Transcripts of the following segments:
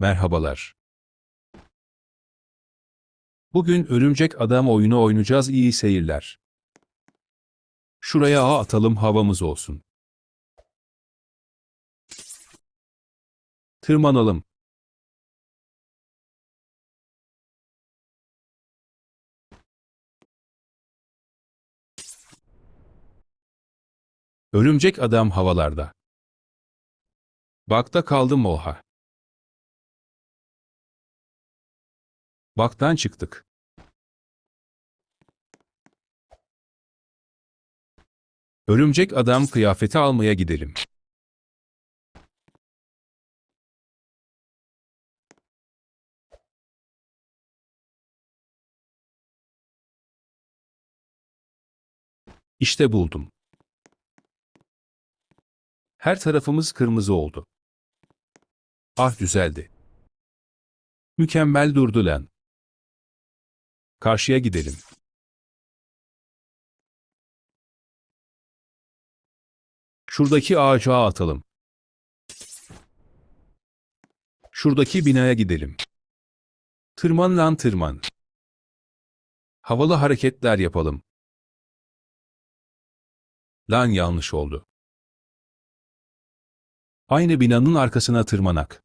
Merhabalar. Bugün Örümcek Adam oyunu oynayacağız iyi seyirler. Şuraya ağ atalım havamız olsun. Tırmanalım. Örümcek Adam havalarda. Bakta kaldım oha. Baktan çıktık. Örümcek adam kıyafeti almaya gidelim. İşte buldum. Her tarafımız kırmızı oldu. Ah düzeldi. Mükemmel durdu lan. Karşıya gidelim. Şuradaki ağaca atalım. Şuradaki binaya gidelim. Tırman lan tırman. Havalı hareketler yapalım. Lan yanlış oldu. Aynı binanın arkasına tırmanak.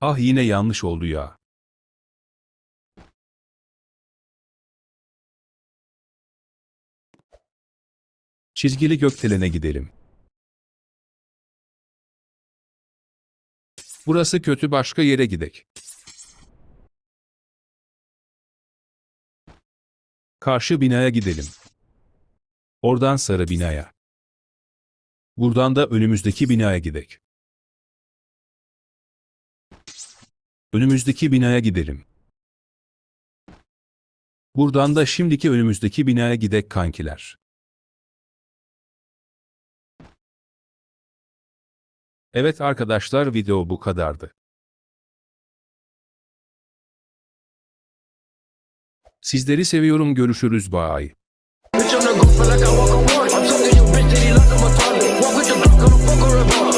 Ah yine yanlış oldu ya. Çizgili gökdelene gidelim. Burası kötü başka yere gidek. Karşı binaya gidelim. Oradan sarı binaya. Buradan da önümüzdeki binaya gidek. Önümüzdeki binaya gidelim. Buradan da şimdiki önümüzdeki binaya gidek kankiler. Evet arkadaşlar video bu kadardı. Sizleri seviyorum görüşürüz bye. Bitch, I'm the goof like I walk a warrant. I'm talking your bitch, that he like I'm a toilet. Walk with your block, I'm a fucker, a